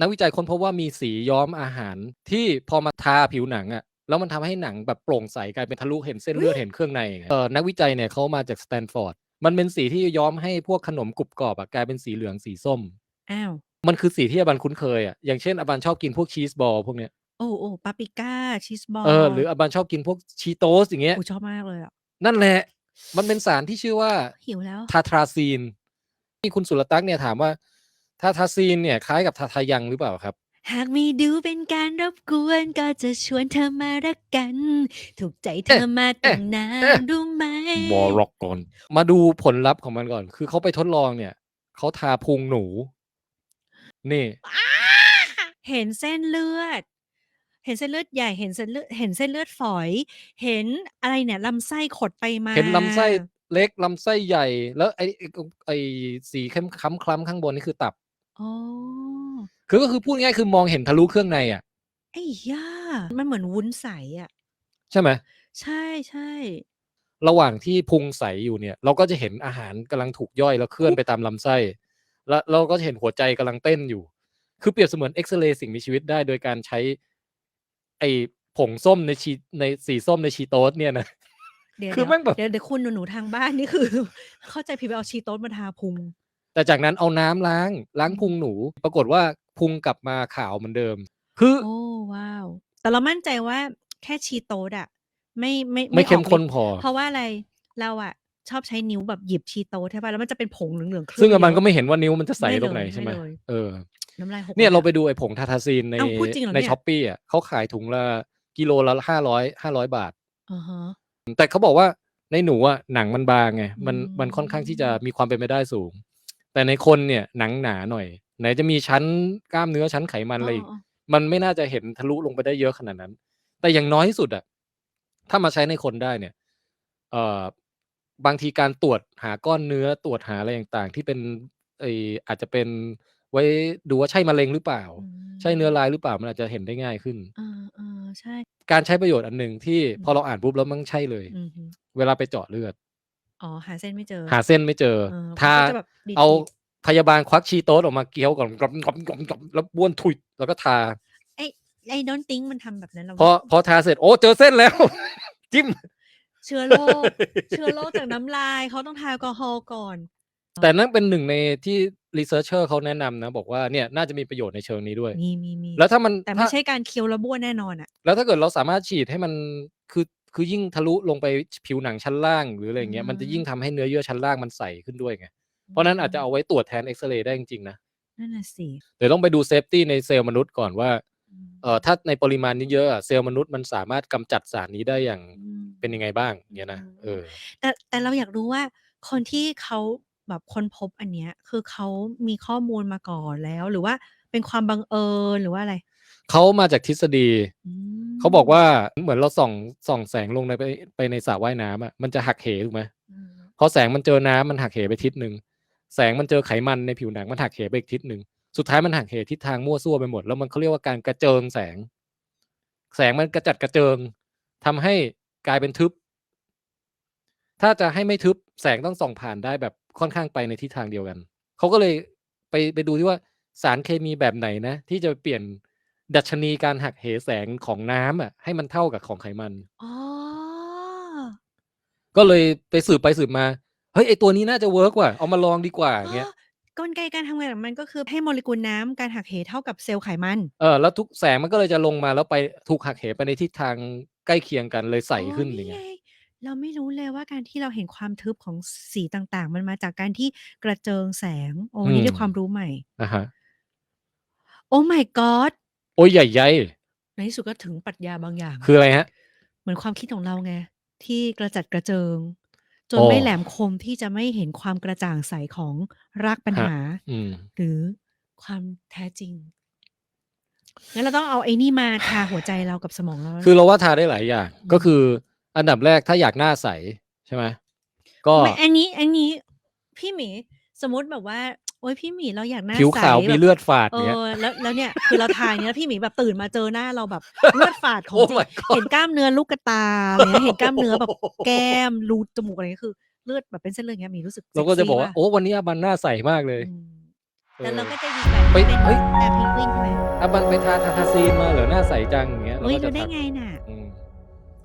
นักวิจัยค้นพบว่ามีสีย้อมอาหารที่พอมาทาผิวหนังอะแล้วมันทำให้หนังแบบโปร่งใสกลายเป็นทะลุเห็นเส้นเลือดเห็นเครื่องในไงเออนักวิจัยเนี่ยเขามาจากสแตนฟอร์ดมันเป็นสีที่ย้อมให้พวกขนมกรุบกรอบอะกลายเป็นสีเหลืองสีส้มอ้าวมันคือสีที่อบันคุ้นเคยอะอย่างเช่นอบันชอบกินพวกชีสบอลพวกเนี้ยโอ้โอ้ปาปริก้าชีสบอลเออหรืออบันชอบกินพวกชีโตสอย่างเงี้ยโอ้ชอบมากเลยอะนั่นแหละ มันเป็นสารที่ชื่อว่าหิวแล้วทาทราซีนที่คุณสุรตักษ์เนี่ยถามว่า ทาทราซีนเนี่ยคล้ายกับทาทายังหรือเปล่าครับ หากไม่ดูเป็นการรบกวนก็จะชวนเธอมารักกัน ถูกใจเธอมาตั้งนานรู้ไหมบอร็อกก่อน มาดูผลลัพธ์ของมันก่อน คือเขาไปทดลองเนี่ย เขาทาพุงหนู นี่ เห็นเส้นเลือด เห็นเส้นเลือดใหญ่เห็นเส้นเลือดเห็นเส้นเลือดฝอย เห็นอะไรเนี่ยลำไส้ขดไปมา เห็นลำไส้เล็กลำไส้ใหญ่ แล้วไอ้ไอ้ไอ้สีเข้มคล้ำคล้ำๆข้างบนนี่คือตับ อ๋อ คือก็คือพูดง่ายๆคือมองเห็นทะลุเครื่องในอะ ไอ้ย่า มันเหมือนวุ้นใสอะ ใช่ไหม ใช่ใช่ ระหว่างที่พุงใสอยู่เนี่ย เราก็จะเห็นอาหารกำลังถูกย่อยแล้วเคลื่อนไปตามลำไส้ แล้วเราก็จะเห็นหัวใจกำลังเต้นอยู่ คือเปรียบเสมือนเอ็กซเรย์สิ่งมีชีวิตได้โดยการใช้ ไอ้ผงส้มในชีในสีส้มในชีโต๊สเนี่ยนะ เดี๋ยวคือแม่งแบบ เดี๋ยวเดี๋ยวคุณหนูๆทางบ้านนี่คือ เข้าใจผิดไปเอาชีโต๊ดมาทาพุง แต่จากนั้นเอาน้ำล้างล้างพุงหนู ปรากฏว่าพุงกลับมาขาวเหมือนเดิม คือโอ้ว้าว แต่เรามั่นใจว่าแค่ชีโต๊ดอะไม่ไม่ไม่เข้มออกข้นฤทธิ์พอ เพราะว่าอะไรเราอะชอบใช้นิ้วแบบหยิบชีโต๊ดใช่ป่ะแล้วมันจะเป็นผงเหลืองๆครึ่ซึ่งมันเดียวก็ไม่เห็นว่านิ้วมันจะใสไม่ตรงไหนเลยใช่ไหมไม่เลยเออน้ำลายหกเนี่ยลเราอะไปดูไอ้ผงทาทาซีนในอ้าวพูดจริงเหรอในเนี่ยช้อปปี้อะเขาขายถุงละกิโลละห้าร้อยห้าร้อยบาทอ่าฮะแต่เขาบอกว่าในหนูอะหนังมันบางไงมันอืมมันค่อนข้างที่จะมีความเป็นไปได้สูง แต่ในคนเนี่ยหนังหนาหน่อย ไหนจะมีชั้นกล้ามเนื้อชั้นไขมันอะไรอีกอ๋อมันไม่น่าจะเห็นทะลุลงไปได้เยอะขนาดนั้น แต่อย่างน้อยที่สุดอะถ้ามาใช้ในคนได้เนี่ย เอ่อบางทีการตรวจหาก้อนเนื้อตรวจหาอะไรต่างๆ ที่เป็นไออาจจะเป็นไว้ดูว่าใช่มะเร็งหรือเปล่า อืมใช่เนื้อร้ายหรือเปล่ามันอาจจะเห็นได้ง่ายขึ้นอ่าอ่าใช่ การใช้ประโยชน์อันหนึ่งที่อืมพอเราอ่านปุ๊บแล้วมันใช่เลย อืมฮึเวลาไปเจาะเลือด อ๋อ หาเส้นไม่เจอ หาเส้นไม่เจอ เออทามันก็จะแบบดีดๆเอาพยาบาลควักชีโต๊ดออกมาเกี้ยวก่อนกรอบกรอบกรอบกรอบแล้วบ้วนถุยแล้วก็ทาไอ้ไอ้ดอนติ้งมันทำแบบนั้นเราพอพอทาเสร็จโอ้เจอเส้นแล้ว จิ้ม เชื้อโรค เชื้อโรคจากน้ำลายเขาต้องทาแอลกอฮอล์ก่อน แต่นั่นเป็นหนึ่งในที่รีเสิร์ชเชอร์เขาแนะนำนะ บอกว่าเนี่ยน่าจะมีประโยชน์ในเชิงนี้ด้วย มีมีมีแล้วถ้ามันแต่ไม่ถ้า ใช่การเคี้ยวแล้วบ้วนแน่นอนอะ แล้วถ้าเกิดเราสามารถฉีดให้มันคือ คือยิ่งทะลุลงไปผิวหนังชั้นล่างหรืออะไรอย่างเงี้ยอืมมันจะยิ่งทำให้เนื้อเยื่อชั้นล่างมันใสขึ้นด้วยไงเพราะฉะนั้นอาจจะเอาไว้ตรวจแทนเอ็กซเรย์ได้จริงๆนะนั่นน่ะสิเดี๋ยวต้องไปดูเซฟตี้ในเซลล์มนุษย์ก่อนว่าอืมเอ่อถ้าในปริมาณนี้เยอะอะเซลล์มนุษย์มันสามารถกำจัดสารนี้ได้อย่างอืมเป็นยังไงบ้างเนี่ยนะอืมเออแต่แต่เราอยากรู้ว่าคนที่เขาแบบค้นพบอันเนี้ยคือเขามีข้อมูลมาก่อนแล้ว หรือว่าเป็นความบังเอิญหรือว่าอะไร เขามาจากทฤษฎีอืมเขาบอกว่าเหมือนเราส่องส่องแสงลงในไปไปในสระว่ายน้ำอะมันจะหักเหถูกไหมอืมพอแสงมันเจอน้ำมันหักเหไปทิศหนึ่งแสงมันเจอไขมันในผิวหนังมันหักเหไปอีกทิศหนึ่งสุดท้ายมันหักเหทิศทางมั่วซั่วไปหมดแล้วมันเขาเรียกว่าการกระเจิงแสง แสงมันกระจัดกระเจิงทำให้กลายเป็นทึบ ถ้าจะให้ไม่ทึบแสงต้องส่องผ่านได้แบบค่อนข้างไปในทิศทางเดียวกันเขาก็เลยไปไปดูที่ว่าสารเคมีแบบไหนนะ ที่จะเปลี่ยน ดัชนีการหักเหแสงของน้ำอะ ให้มันเท่ากับของไขมัน อ๋อ ก็เลยไปสืบไปสืบมา เฮ้ยไอตัวนี้น่าจะเวิร์กว่ะเอามาลองดีกว่าอย่างเงี้ยอ๋อกลไกการทำงานของมันก็คือให้โมเลกุลน้ำการหักเหเท่ากับเซลล์ไขมัน เออแล้วทุกแสงมันก็เลยจะลงมาแล้วไปถูกหักเหไปในทิศทางใกล้เคียงกันเลยใสขึ้นอ๋ออย่างเงี้ยไงเราไม่รู้เลยว่าการที่เราเห็นความทึบของสีต่างๆ มันมาจากการที่กระเจิงแสง โอ้อืนี่ม ได้ความรู้ใหม่ นะฮะ โอ้ my god โอ้ยใหญ่ใหญ่ในที่สุดก็ถึงปรัชญาบางอย่าง คืออะไรฮะ เหมือนความคิดของเราไง ที่กระจัดกระเจิง จนโอ้ไม่แหลมคมที่จะไม่เห็นความกระจ่างใสของรากปัญฮะหาอืมหรือความแท้จริงงั้นเราต้องเอาไอ้นี่มาทาหัวใจเรากับสมองเราแล้วคือเราว่าทาได้หลายอย่างอืมก็คือ อันดับแรกถ้าอยากหน้าใสใช่ไหมก็ไม่อันนี้ อันนี้ พี่หมี สมมติแบบว่า โอ๊ย พี่หมีเราอยากหน้าผิวใสขาวมีแบบ เลือดฝาดเอเนี้ยอ แล้วแล้วเนี่ย คือเราทายเนี่ยแล้วพี่หมีแบบตื่นมาเจอหน้าเราแบบเลือดฝาดของโอ้ จริง my god เห็นกล้ามเนื้อลูกกระตาอะไรเงี้ยเห็นกล้ามเนื้อแบบแก้มรูจมูกอะไรเงี้ยคือ เลือดแบบเป็นเส้นเลือดเงี้ยหมีรู้สึกเราก็จะบอกว่าเซ็ซี่โอ้วันนี้อาบันหน้าใสมากเลยอืมเอแล้วเราอก็จะดีกว่าไปที่เป็นเฮ้ยตาเพนกวินใช่ไหมอะมันไปทาทาทาซีนมาเหรอหน้าใสจังอย่างเงี้ยเราอุ๊ยก็จะรู้ได้ทักไงน่ะอื